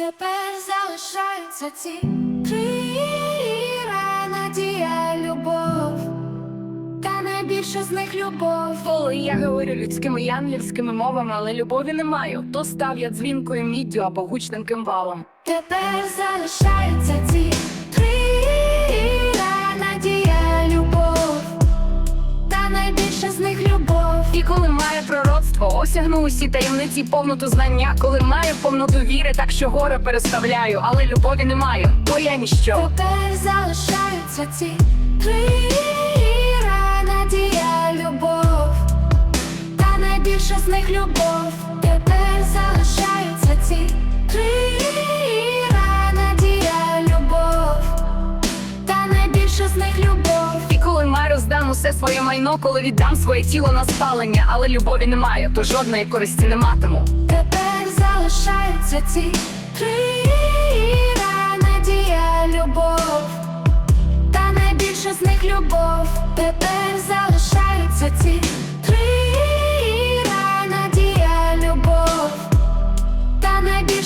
Тепер залишаються ці Віра, надія, любов, та найбільше з них любов. Коли я говорю людськими і англійськими мовами, але любові не маю, то став я дзвінкою міддю або гучним кимвалом. Тепер залишаються ці І коли має пророцтво, осягну усі таємниці повноту знання, коли маю повноту віри, так що гори переставляю, але любові не маю, бо я ніщо. Тепер залишаються ці Віра, надія, любов, та найбільше з них любов. Тепер залишаються ці усе своє майно, коли віддам своє тіло на спалення, але любові немає, то жодної користі не матиму. Тепер залишаються ці Віра, надія, любов, та найбільше з них любов. Тепер залишаються ці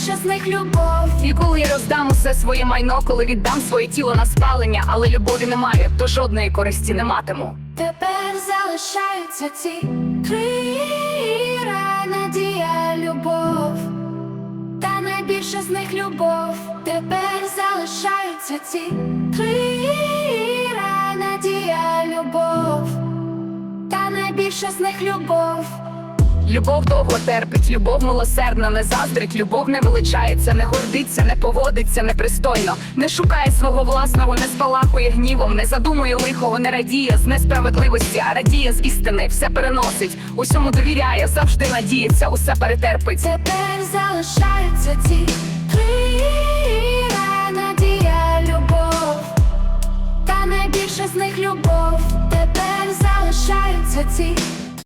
та з них любов. І коли я роздам усе своє майно, коли віддам своє тіло на спалення, але любові не маю, то жодної користі не матиму. Тепер залишаються ці Віра, надія, любов, та найбільше з них любов. Тепер залишаються ці Віра, надія, любов, та найбільше з них любов. Любов довго терпить, любов милосердна, не заздрить, любов не величається, не гордиться, не поводиться непристойно, не шукає свого власного, не спалахує гнівом, не задумує лихого, не радіє з несправедливості, а радіє з істини, все переносить, усьому довіряє, завжди надіється, усе перетерпить. Тепер залишаються ці Віра, надія, любов, та найбільше з них любов. Тепер залишаються ці